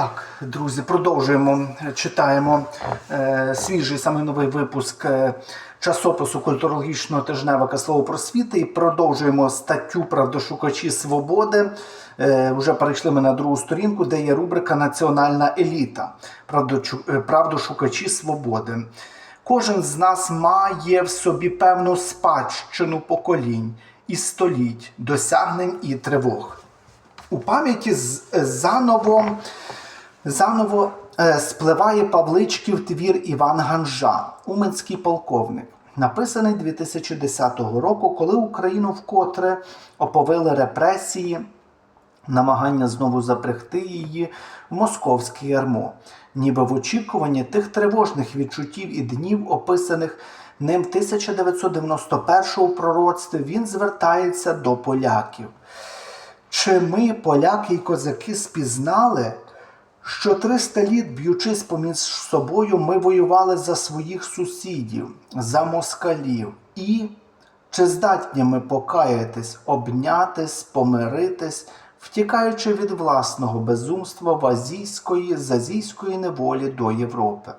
Так, друзі, продовжуємо. Читаємо е, свіжий саме новий випуск е, часопису культурологічного тижневика Слово просвіти і продовжуємо статтю Правдошукачі свободи. Е, вже перейшли ми на другу сторінку, де є рубрика Національна еліта. Е, Правдошукачі свободи. Кожен з нас має в собі певну спадщину поколінь і століть, досягнень і тривог. У пам'яті з- заново, заново е, спливає Павличків твір Іван Ганжа, Уманський полковник, написаний 2010 року, коли Україну вкотре оповили репресії, намагання знову запрягти її в московське ярмо, ніби в очікуванні тих тривожних відчуттів і днів, описаних ним в 1991 пророцтві, він звертається до поляків. Чи ми, поляки і козаки, спізнали, що 300 літ, б'ючись поміж собою, ми воювали за своїх сусідів, за москалів, і чи здатні ми покаятись, обнятись, помиритись, втікаючи від власного безумства в азійської, з азійської неволі до Європи?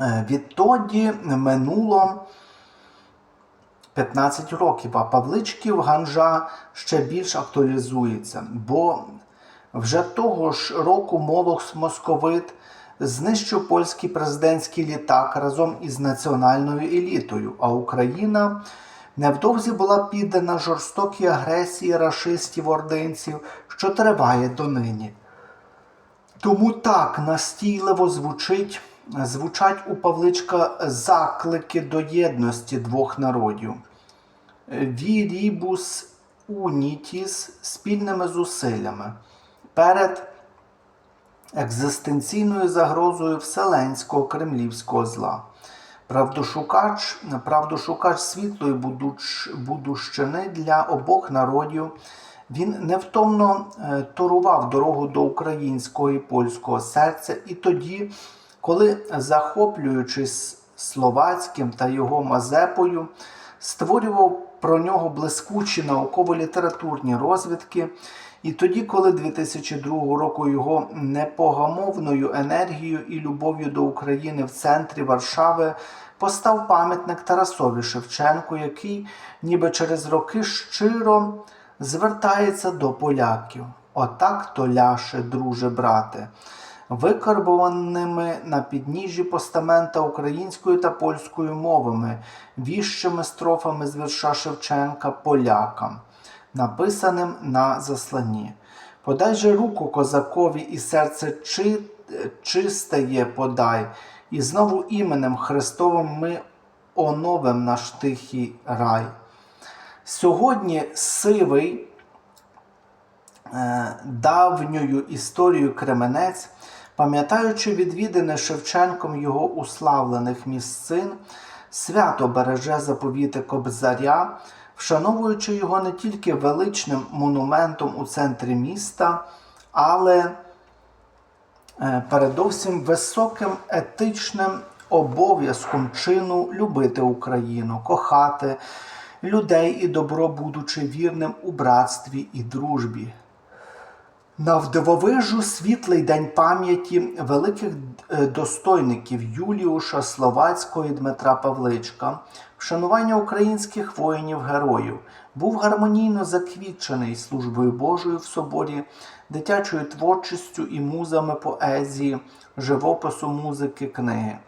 Е, Відтоді минуло 15 років, а Павличків Ганжа ще більш актуалізується, бо вже того ж року Молох Московит знищив польський президентський літак разом із національною елітою, а Україна невдовзі була піддана жорстокій агресії рашистів-ординців, що триває донині. Тому так настійливо звучить, звучать у Павличка заклики до єдності двох народів. Вірібус унітіс спільними зусиллями перед екзистенційною загрозою вселенського кремлівського зла. Правдошукач, правдошукач світлої будуч, будущини для обох народів. Він невтомно е, торував дорогу до українського і польського серця, і тоді, коли, захоплюючись словацьким та його Мазепою, створював про нього блискучі науково-літературні розвідки. І тоді, коли 2002 року його непогамовною енергією і любов'ю до України в центрі Варшави постав пам'ятник Тарасові Шевченку, який ніби через роки щиро звертається до поляків. Отак то ляше, друже, брате, викарбованими на підніжжі постамента українською та польською мовами, віщими строфами з вірша Шевченка полякам, написаним на засланні. Подай же руку козакові, і серце чи, чисте є подай, і знову іменем Христовим ми оновим наш тихий рай. Сьогодні сивий е, давньою історією Кременець, пам'ятаючи відвідини Шевченком його уславлених місцин, свято береже заповіти Кобзаря, вшановуючи його не тільки величним монументом у центрі міста, але е, передовсім високим етичним обов'язком чину любити Україну, кохати людей і добро, будучи вірним у братстві і дружбі. Навдивовижу світлий день пам'яті великих е, достойників Юліуша Словацького і Дмитра Павличка, вшанування українських воїнів-героїв, був гармонійно заквітчений службою Божою в соборі, дитячою творчістю і музами поезії, живопису музики, книги.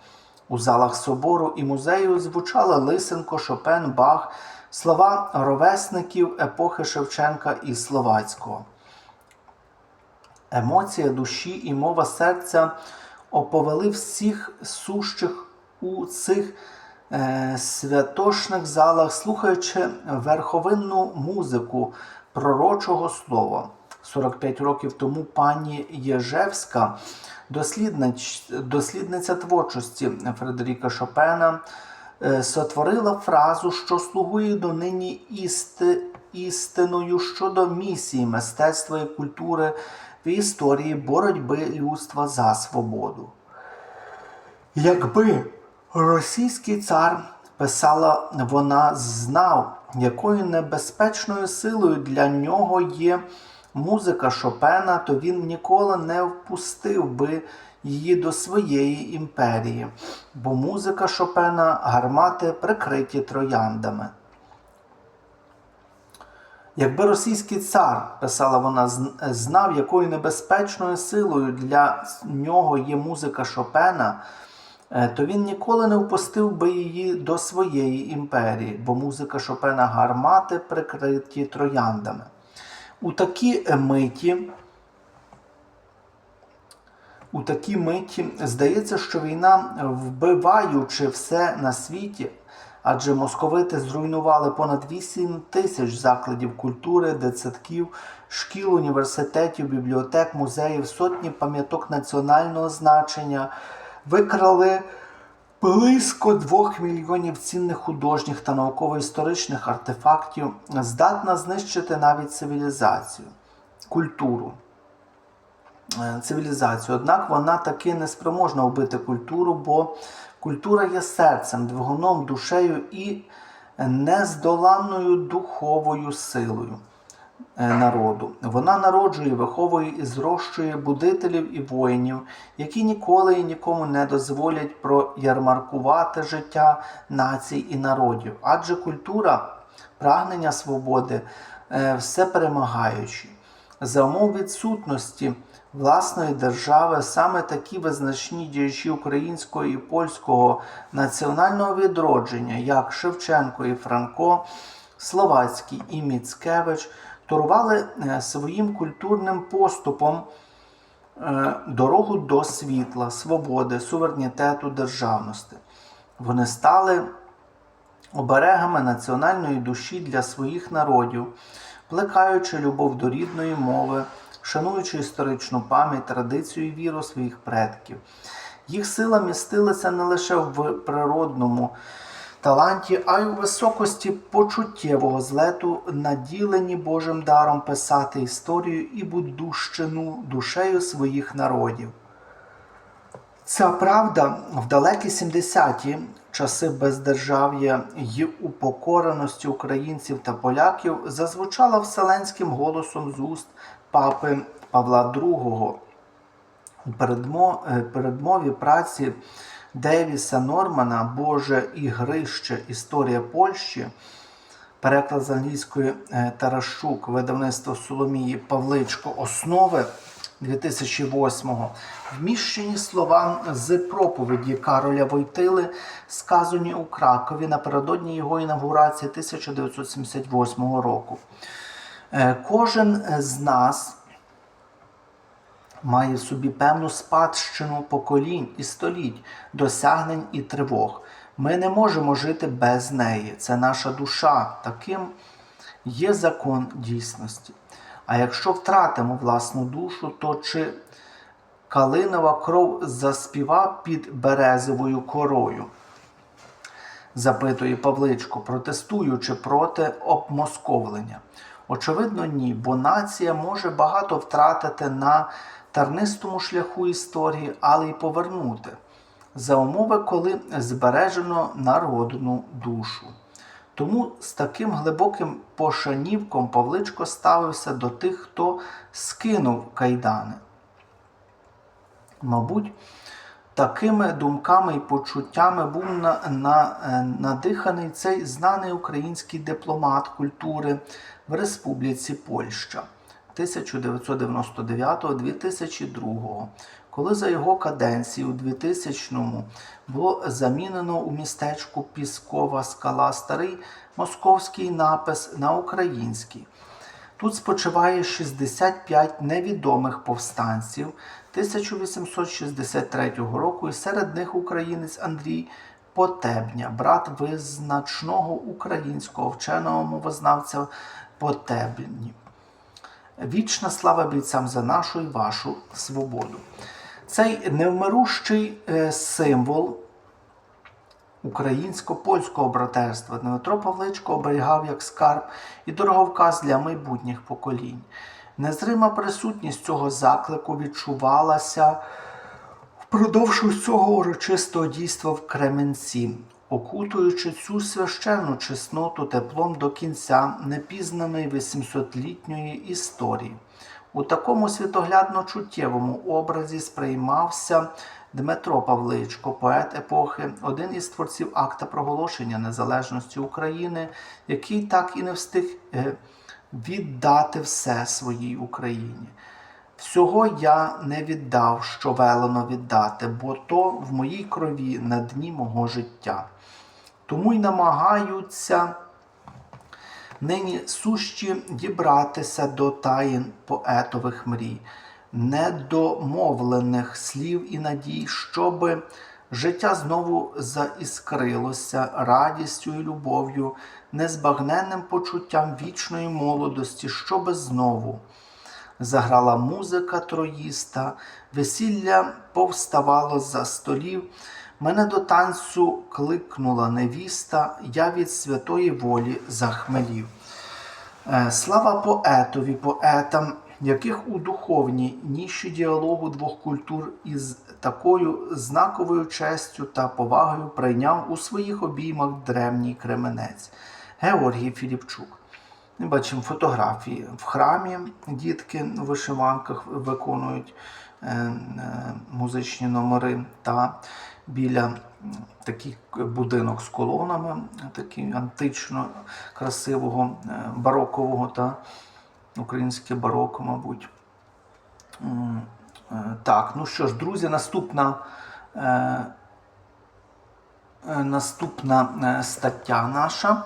У залах собору і музею звучали Лисенко, Шопен, Бах, слова ровесників епохи Шевченка і Словацького. Емоція душі і мова серця оповели всіх сущих у цих е, святошних залах, слухаючи верховинну музику пророчого слова. 45 років тому пані Єжевська, дослідниця творчості Фредеріка Шопена, е, сотворила фразу, що слугує донині істи, істиною щодо місії мистецтва і культури в історії боротьби людства за свободу. Якби російський цар, писала вона, знав, якою небезпечною силою для нього є музика Шопена, то він ніколи не впустив би її до своєї імперії, бо музика Шопена гармати прикриті трояндами. Якби російський цар, писала вона, знав, якою небезпечною силою для нього є музика Шопена, е, то він ніколи не впустив би її до своєї імперії, бо музика Шопена гармати прикриті трояндами. У такі миті, у такій миті здається, що війна, вбиваючи все на світі, адже московити зруйнували понад 8 тисяч закладів культури, дитсадків, шкіл, університетів, бібліотек, музеїв, сотні пам'яток національного значення, викрали близько 2 мільйонів цінних художніх та науково-історичних артефактів, здатна знищити навіть цивілізацію, культуру е, цивілізацію. Однак вона таки не спроможна вбити культуру, бо культура є серцем, двигуном, душею і нездоланною духовою силою е, народу. Вона народжує, виховує і зрощує будителів і воїнів, які ніколи і нікому не дозволять проярмаркувати життя націй і народів. Адже культура прагнення свободи е, все перемагаючі. За умов відсутності власної держави саме такі визначні діячі українського і польського національного відродження, як Шевченко і Франко, Словацький і Міцкевич, торували е, своїм культурним поступом е, дорогу до світла, свободи, суверенітету, державності. Вони стали оберегами національної душі для своїх народів, плекаючи любов до рідної мови, шануючи історичну пам'ять, традицію і віру своїх предків. Їх сила містилася не лише в природному таланті, а й у високості почуттєвого злету, наділені Божим даром писати історію і будущину душею своїх народів. Ця правда в далекі 70-ті часи бездержав'я й упокореності українців та поляків зазвучала вселенським голосом з уст папи Павла II. У е, передмові праці Девіса Нормана Боже ігрище Історія Польщі переклад з англійської е, Тарашук, видавництво Соломії Павличко, основи 2008-го, вміщені слова з проповіді Кароля Войтили, сказані у Кракові напередодні його інаугурації 1978 року. Е, Кожен з нас має в собі певну спадщину поколінь і століть, досягнень і тривог. Ми не можемо жити без неї. Це наша душа. Таким є закон дійсності. А якщо втратимо власну душу, то чи калинова кров заспіва під березовою корою? запитує Павличко, протестуючи проти обмосковлення. Очевидно, ні, бо нація може багато втратити на тернистому шляху історії, але й повернути за умови, коли збережено народну душу. Тому з таким глибоким пошанівком Павличко ставився до тих, хто скинув кайдани. Мабуть, такими думками і почуттями був на, на, е, надиханий цей знаний український дипломат культури в Республіці Польща 1999-2002, коли за його каденції у 2000-му було замінено у містечку Піскова скала старий московський напис на український. Тут спочиває 65 невідомих повстанців 1863 року, і серед них українець Андрій Потебня, брат визначного українського вченого мовознавця Потебні. Вічна слава бійцям за нашу і вашу свободу. Цей невмирущий е, символ українсько-польського братерства Дмитро Павличко оберігав як скарб і дороговказ для майбутніх поколінь. Незрима присутність цього заклику відчувалася впродовж усього урочистого дійства в Кременці, окутуючи цю священну чесноту теплом до кінця непізнаної 800-літньої історії. У такому світоглядно чуттєвому образі сприймався Дмитро Павличко, поет епохи, один із творців акта проголошення незалежності України, який так і не встиг е, віддати все своїй Україні. Всього я не віддав, що велено віддати, бо то в моїй крові на дні мого життя. Тому й намагаються нині сущі дібратися до таїн поетових мрій, недомовлених слів і надій, щоби життя знову заіскрилося радістю і любов'ю, незбагненним почуттям вічної молодості, щоби знову заграла музика троїста, весілля повставало за столів. Мене до танцю кликнула невіста, я від святої волі захмелів. Е, Слава поетові, поетам, яких у духовній ніші діалогу двох культур із такою знаковою честю та повагою прийняв у своїх обіймах древній кременець Георгій Філіпчук. Ми бачимо фотографії в храмі. Дітки у вишиванках виконують е, е, музичні номери та біля такий будинок з колонами, такий антично красивого, е, барокового та українське бароко, мабуть. Так, ну що ж, друзі, наступна. Наступна стаття наша.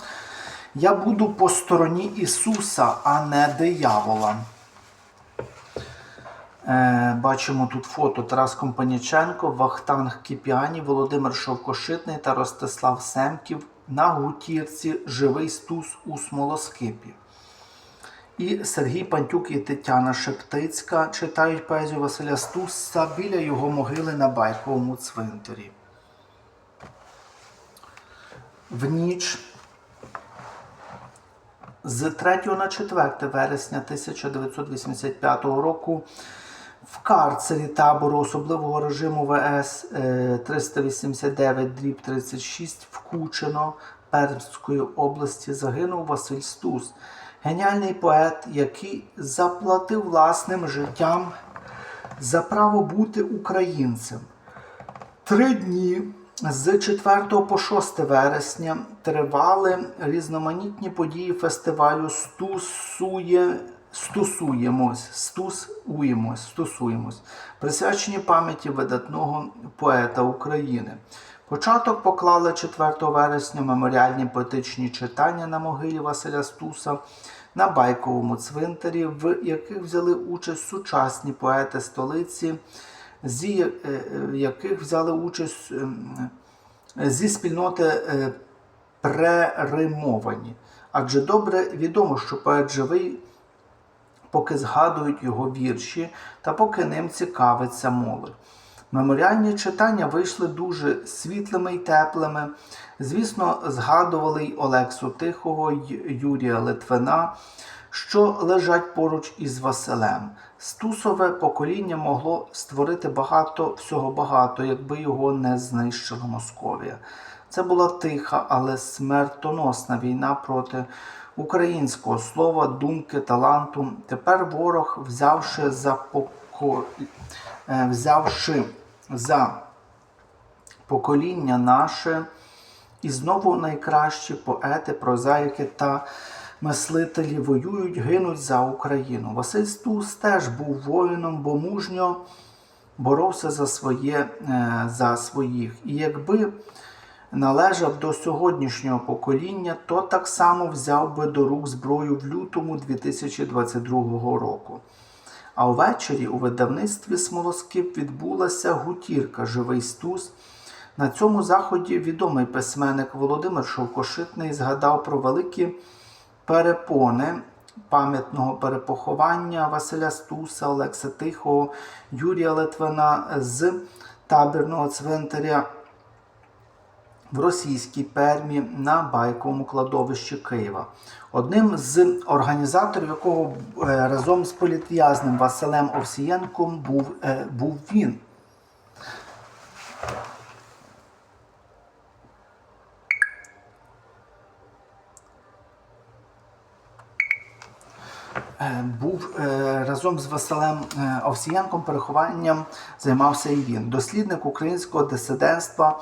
Я буду по стороні Ісуса, а не диявола. Е, бачимо тут фото Тарас Компаніченко, Вахтанг Кіпіані, Володимир Шовкошитний та Ростислав Семків на гутірці Живий стус у смолоскипі. І Сергій Пантюк і Тетяна Шептицька читають поезію Василя Стуса біля його могили на Байковому цвинтарі. В ніч з 3 на 4 вересня 1985 року в карцері табору особливого режиму ВС е, 389 дріб 36 в Кучино Пермської області загинув Василь Стус, геніальний поет, який заплатив власним життям за право бути українцем. Три дні з 4 по 6 вересня тривали різноманітні події фестивалю Стусує. Стосуємось, стусуємось, стосуємось, присвячені пам'яті видатного поета України. Початок поклали 4 вересня меморіальні поетичні читання на могилі Василя Стуса на Байковому цвинтарі, в яких взяли участь сучасні поети столиці, зі е, е, яких взяли участь ем, зі спільноти е, преримовані. Адже добре відомо, що поет живий, поки згадують його вірші та поки ним цікавиться молодь. Меморіальні читання вийшли дуже світлими й теплими. Звісно, згадували й Олексу Тихого, й Юрія Литвина, що лежать поруч із Василем. Стусове покоління могло створити багато всього багато, якби його не знищила Московія. Це була тиха, але смертоносна війна проти українського слова, думки, таланту. Тепер ворог, взявши за поко... е, взявши за покоління наше, і знову найкращі поети, прозаїки та мислителі воюють, гинуть за Україну. Василь Стус теж був воїном, бо мужньо боровся за своє, е, за своїх. І якби належав до сьогоднішнього покоління, то так само взяв би до рук зброю в лютому 2022 року. А увечері у видавництві Смолоскип відбулася гутірка Живий Стус. На цьому заході відомий письменник Володимир Шовкошитний згадав про великі перепони пам'ятного перепоховання Василя Стуса, Олекса Тихого, Юрія Литвина з табірного цвинтаря в російській Пермі на Байковому кладовищі Києва. Одним з організаторів якого е, разом з політв'язним Василем Овсієнком був, е, був він. Був е, разом з Василем е, Овсієнком перехованням займався і він. Дослідник українського дисидентства,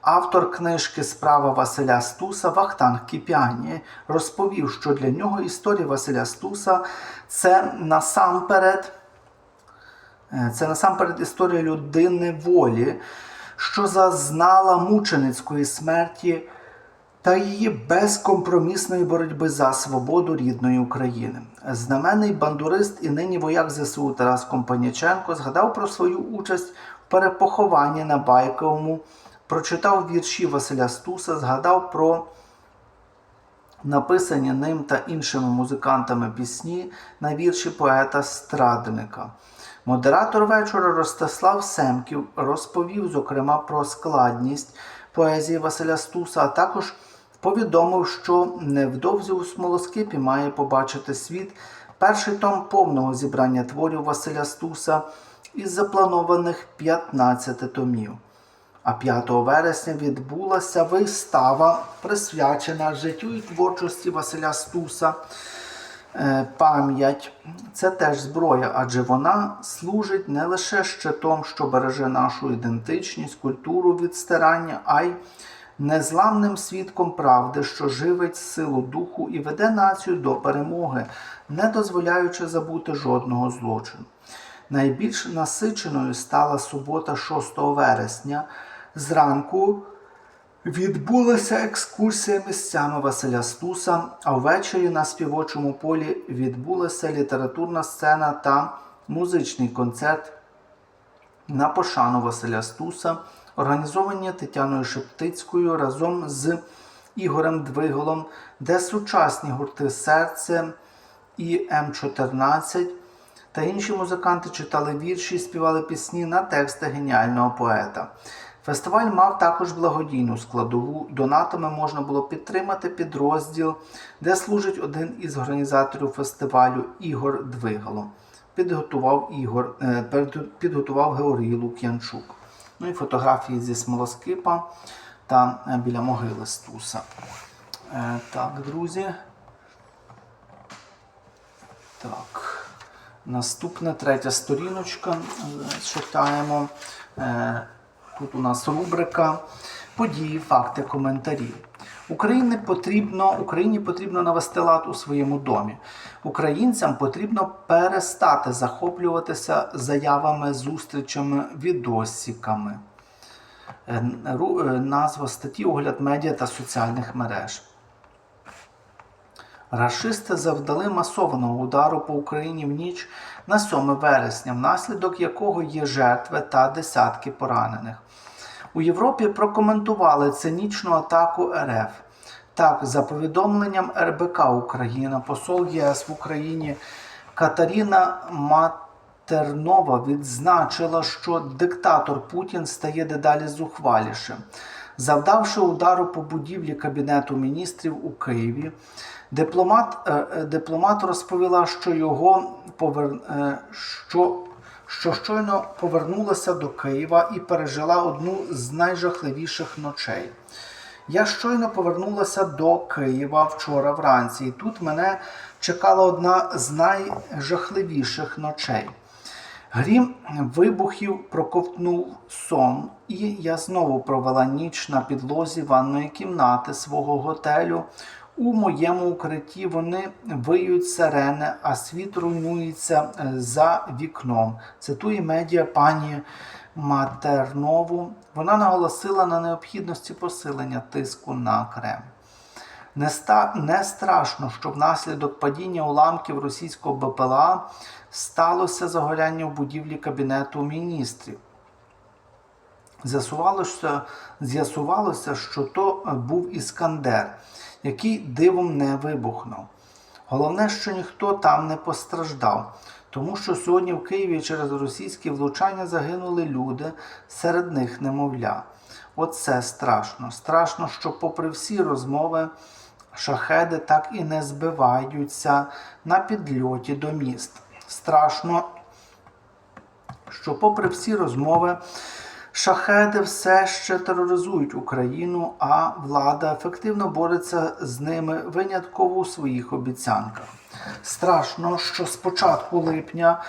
автор книжки Справа Василя Стуса Вахтанг Кіпіані розповів, що для нього історія Василя Стуса це насамперед. Е, Це насамперед історія людини волі, що зазнала мученицької смерті та її безкомпромісної боротьби за свободу рідної України. Знаменний бандурист і нині вояк ЗСУ Тарас Компаніченко згадав про свою участь в перепохованні на Байковому, прочитав вірші Василя Стуса, згадав про написані ним та іншими музикантами пісні на вірші поета Страдника. Модератор вечора Ростислав Семків розповів, зокрема, про складність поезії Василя Стуса, а також повідомив, що невдовзі у смолоскипі має побачити світ перший том повного зібрання творів Василя Стуса із запланованих 15 томів. А 5 вересня відбулася вистава, присвячена життю і творчості Василя Стуса. Е, Пам'ять це теж зброя, адже вона служить не лише щитом, що береже нашу ідентичність, культуру від стирання, а й незламним свідком правди, що живить силу духу і веде націю до перемоги, не дозволяючи забути жодного злочину. Найбільш насиченою стала субота 6 вересня. Зранку відбулася екскурсія місцями Василя Стуса, а ввечері на співочому полі відбулася літературна сцена та музичний концерт на пошану Василя Стуса, організовані Тетяною Шептицькою разом з Ігорем Двиголом, де сучасні гурти серце і М14 та інші музиканти читали вірші і співали пісні на тексти геніального поета. Фестиваль мав також благодійну складову. Донатами можна було підтримати підрозділ, де служить один із організаторів фестивалю Ігор Двигало. Підготував Ігор, е, підготував Георгій Лук'янчук. Ну і фотографії зі смолоскипа та е, біля могили Стуса. Е, Так, друзі. Так. Наступна третя сторіночка. Е, Читаємо. Тут у нас рубрика Події, факти, коментарі. Україні потрібно, Україні потрібно навести лад у своєму домі. Українцям потрібно перестати захоплюватися заявами, зустрічами, відосиками. Е, е, Назва статті огляд медіа та соціальних мереж. Рашисти завдали масованого удару по Україні в ніч на 7 вересня, внаслідок якого є жертви та десятки поранених. У Європі прокоментували цинічну атаку РФ. Так, за повідомленням РБК Україна, посол ЄС в Україні Катаріна Матернова відзначила, що диктатор Путін стає дедалі зухвалішим. Завдавши удару по будівлі Кабінету міністрів у Києві, дипломат, е, е, дипломат розповіла, що його повер... е, що, що щойно повернулася до Києва і пережила одну з найжахливіших ночей. Я щойно повернулася до Києва вчора вранці, і тут мене чекала одна з найжахливіших ночей. Грім вибухів проковтнув сон, і я знову провела ніч на підлозі ванної кімнати свого готелю. У моєму укритті вони виють сирени, а світ руйнується е, за вікном. Цитує медіа пані Матернову. Вона наголосила на необхідності посилення тиску на Кремль. Не, ста... не страшно, що внаслідок падіння уламків російського БПЛА сталося загоряння в будівлі Кабінету міністрів. З'ясувалося, що то був Іскандер, який дивом не вибухнув. Головне, що ніхто там не постраждав, тому що сьогодні в Києві через російські влучання загинули люди, серед них немовля. Оце страшно. Страшно, що, попри всі розмови, шахеди так і не збиваються на підльоті до міст. Страшно, що, попри всі розмови, шахеди все ще тероризують Україну, а влада ефективно бореться з ними винятково у своїх обіцянках. Страшно, що з початку липня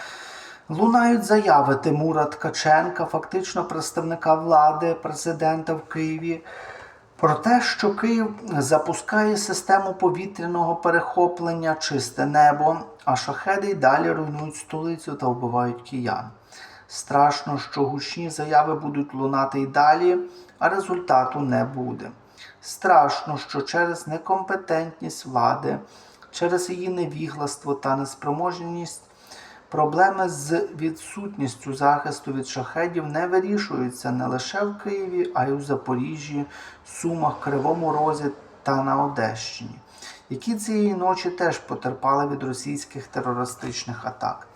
лунають заяви Тимура Ткаченка, фактично представника влади президента в Києві, про те, що Київ запускає систему повітряного перехоплення чисте небо, а шахеди й далі руйнують столицю та вбивають киян. Страшно, що гучні заяви будуть лунати й далі, а результату не буде. Страшно, що через некомпетентність влади, через її невігластво та неспроможність проблеми з відсутністю захисту від шахедів не вирішуються не лише в Києві, а й у Запоріжжі, Сумах, Кривому Розі та на Одещині, які цієї ночі теж потерпали від російських терористичних атак.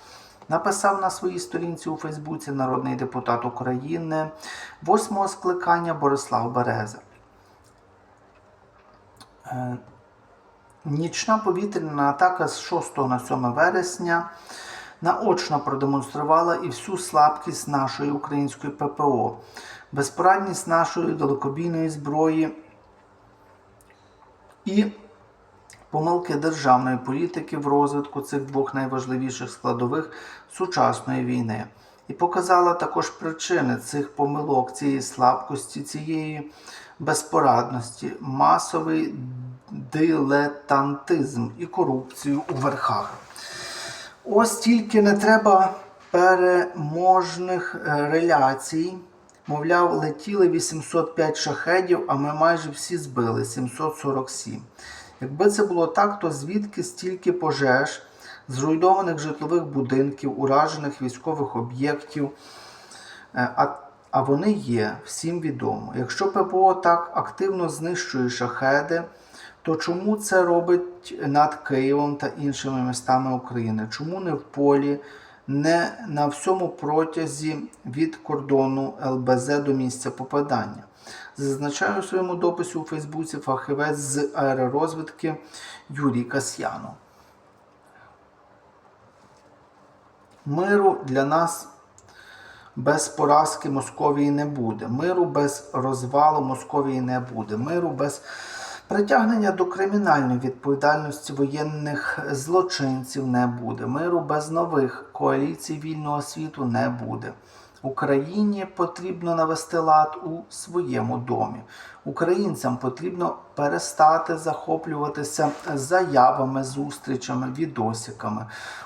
Написав на своїй сторінці у Фейсбуці народний депутат України восьмого скликання Борислав Береза. Е, Нічна повітряна атака з 6 на 7 вересня наочно продемонструвала і всю слабкість нашої української ППО, безпорадність нашої далекобійної зброї і помилки державної політики в розвитку цих двох найважливіших складових сучасної війни. І показала також причини цих помилок, цієї слабкості, цієї безпорадності, масовий дилетантизм і корупцію у верхах. Ось тільки не треба переможних е, реляцій. Мовляв, летіли 805 шахедів, а ми майже всі збили 747. Якби це було так, то звідки стільки пожеж, зруйнованих житлових будинків, уражених військових об'єктів? Е, А, а вони є, всім відомо. Якщо ППО так активно знищує шахеди, то чому це робить над Києвом та іншими містами України? Чому не в полі, не на всьому протязі від кордону ЛБЗ до місця попадання? Зазначає у своєму дописі у Фейсбуці фахівець з аеророзвідки Юрій Касьянов. Миру для нас без поразки Московії не буде. Миру без розвалу Московії не буде. Миру без притягнення до кримінальної відповідальності воєнних злочинців не буде. Миру без нових коаліцій вільного світу не буде. Україні потрібно навести лад у своєму домі. Українцям потрібно перестати захоплюватися заявами, зустрічами, відосиками.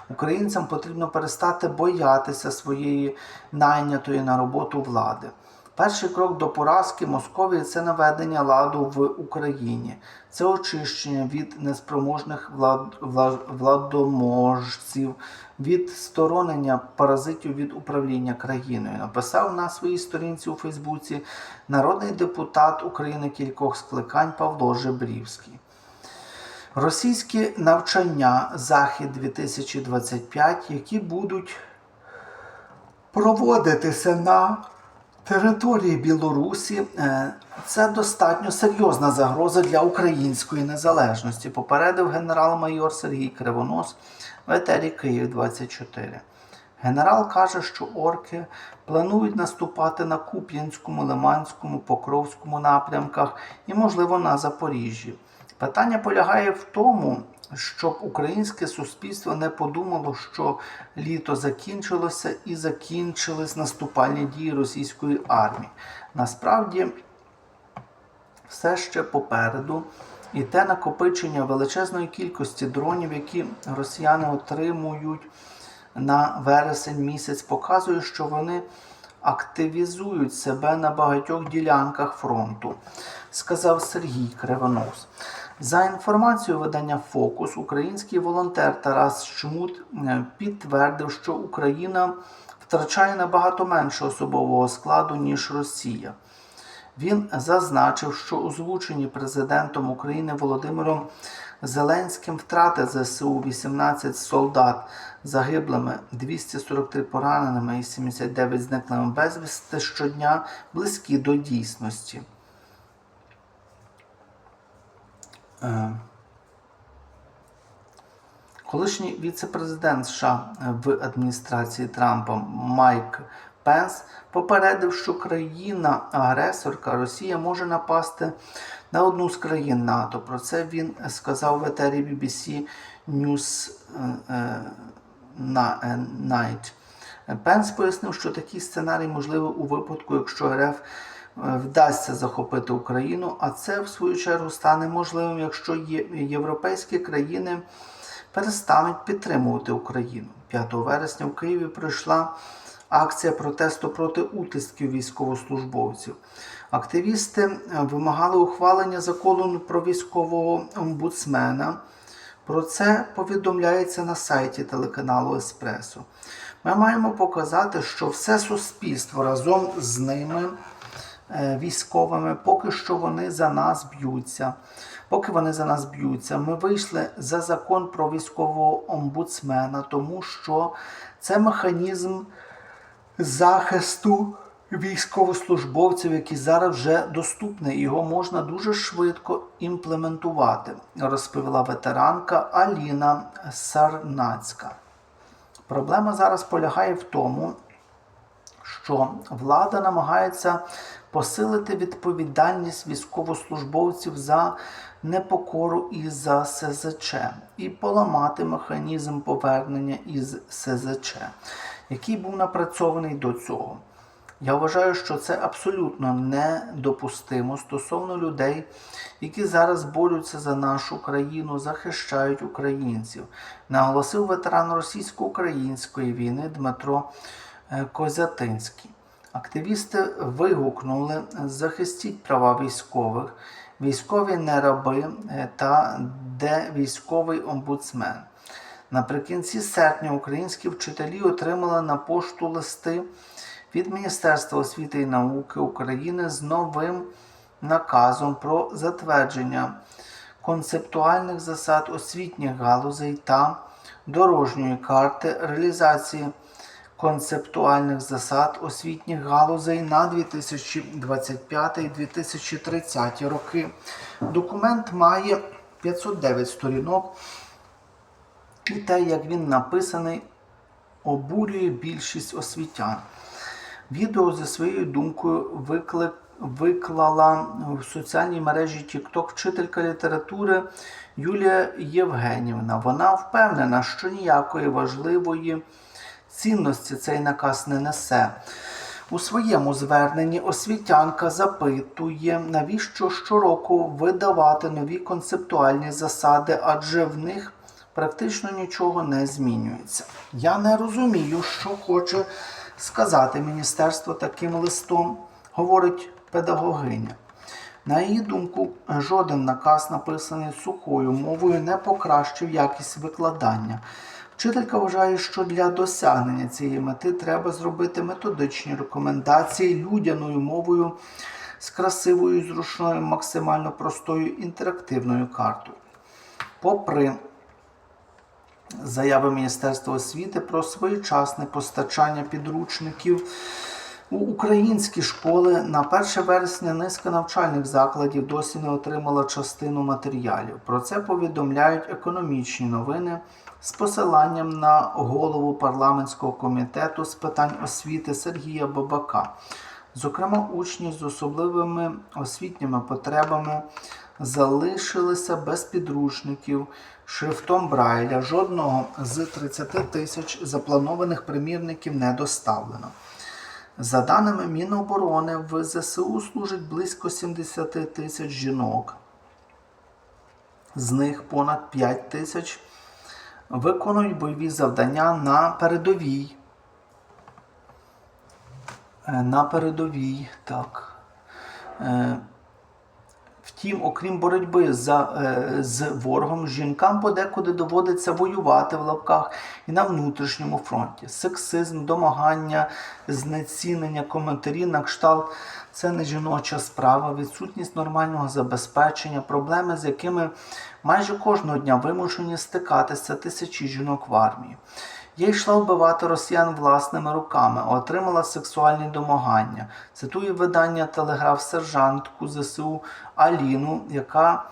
Українцям потрібно перестати боятися своєї найнятої на роботу влади. Перший крок до поразки Московії це наведення ладу в Україні, це очищення від неспроможних влад, влад, владоможців, від сторонення паразитів від управління країною. Написав на своїй сторінці у Фейсбуці народний депутат України кількох скликань Павло Жебрівський. Російські навчання Захід 2025, які будуть проводитися на території Білорусі, е, це достатньо серйозна загроза для української незалежності, попередив генерал-майор Сергій Кривонос в етері Київ 24. Генерал каже, що орки планують наступати на Куп'янському, Лиманському, Покровському напрямках і, можливо, на Запоріжжі. Питання полягає в тому, щоб українське суспільство не подумало, що літо закінчилося і закінчились наступальні дії російської армії. Насправді, все ще попереду. І те накопичення величезної кількості дронів, які росіяни отримують на вересень місяць, показує, що вони активізують себе на багатьох ділянках фронту, сказав Сергій Кривонос. За інформацією видання Фокус, український волонтер Тарас Шмут е, підтвердив, що Україна втрачає набагато менше особового складу, ніж Росія. Він зазначив, що озвучені президентом України Володимиром Зеленським втрати ЗСУ 18 солдат загиблими, 243 пораненими і 79 зниклими безвісти щодня близькі до дійсності. Е, Колишній віце-президент США в адміністрації Трампа Майк Пенс попередив, що країна-агресорка Росія може напасти на одну з країн НАТО. Про це він сказав в етері BBC News е, е, е, Night. Пенс пояснив, що такий сценарій можливий у випадку, якщо РФ е, вдасться захопити Україну, а це в свою чергу стане можливим, якщо європейські країни перестануть підтримувати Україну. 5 вересня в Києві пройшла акція протесту проти утисків військовослужбовців. Активісти е, вимагали ухвалення закону про військового омбудсмена. Про це повідомляється на сайті телеканалу Еспресо. Ми маємо показати, що все суспільство разом з ними, е, військовими, поки що вони за нас б'ються. Поки вони за нас б'ються, ми вийшли за закон про військового омбудсмена, тому що це механізм захисту військовослужбовців, який зараз вже доступний. Його можна дуже швидко імплементувати, розповіла ветеранка Аліна Сарнацька. Проблема зараз полягає в тому, що влада намагається посилити відповідальність військовослужбовців за непокору і за СЗЧ, і поламати механізм повернення із СЗЧ, який був напрацьований до цього. Я вважаю, що це абсолютно недопустимо стосовно людей, які зараз борються за нашу країну, захищають українців, наголосив ветеран російсько-української війни Дмитро е, Козятинський. Активісти вигукнули захистіть права військових, військові не раби е, та де військовий омбудсмен. Наприкінці серпня українські вчителі отримали на пошту листи від Міністерства освіти і науки України з новим наказом про затвердження концептуальних засад освітніх галузей та дорожньої карти реалізації концептуальних засад освітніх галузей на 2025-2030 роки. Документ має 509 сторінок, і те, як він написаний, обурює більшість освітян. Відео зі своєю думкою виклик, виклала в соціальній мережі TikTok вчителька літератури Юлія Євгенівна. Вона впевнена, що ніякої важливої цінності цей наказ не несе. У своєму зверненні освітянка запитує, навіщо щороку видавати нові концептуальні засади, адже в них практично нічого не змінюється. Я не розумію, що хоче сказати міністерство таким листом, говорить педагогиня. На її думку, жоден наказ, написаний сухою мовою, не покращив якість викладання. Вчителька вважає, що для досягнення цієї мети треба зробити методичні рекомендації людяною мовою з красивою, зручною, максимально простою інтерактивною картою. Попри заяви Міністерства освіти про своєчасне постачання підручників у українські школи на 1 вересня низка навчальних закладів досі не отримала частину матеріалів. Про це повідомляють економічні новини з посиланням на голову парламентського комітету з питань освіти Сергія Бабака. Зокрема, учні з особливими освітніми потребами залишилися без підручників шрифтом Брайля. Жодного з 30 тисяч запланованих примірників не доставлено. За даними Міноборони, в ЗСУ служить близько 70 тисяч жінок. З них понад 5 тисяч виконують бойові завдання на передовій. Е, На передовій, так. Втім, окрім боротьби за, е, з ворогом, жінкам подекуди доводиться воювати в лапках і на внутрішньому фронті. Сексизм, домагання, знецінення, коментарі на кшталт це не жіноча справа, відсутність нормального забезпечення, проблеми, з якими майже кожного дня вимушені стикатися тисячі жінок в армії. Я йшла вбивати росіян власними руками, отримала сексуальні домагання. Цитує видання Телеграф сержантку ЗСУ Аліну, яка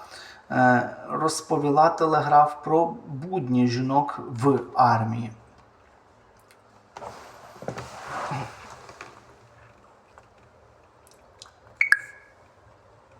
е, розповіла телеграф про будні жінок в армії.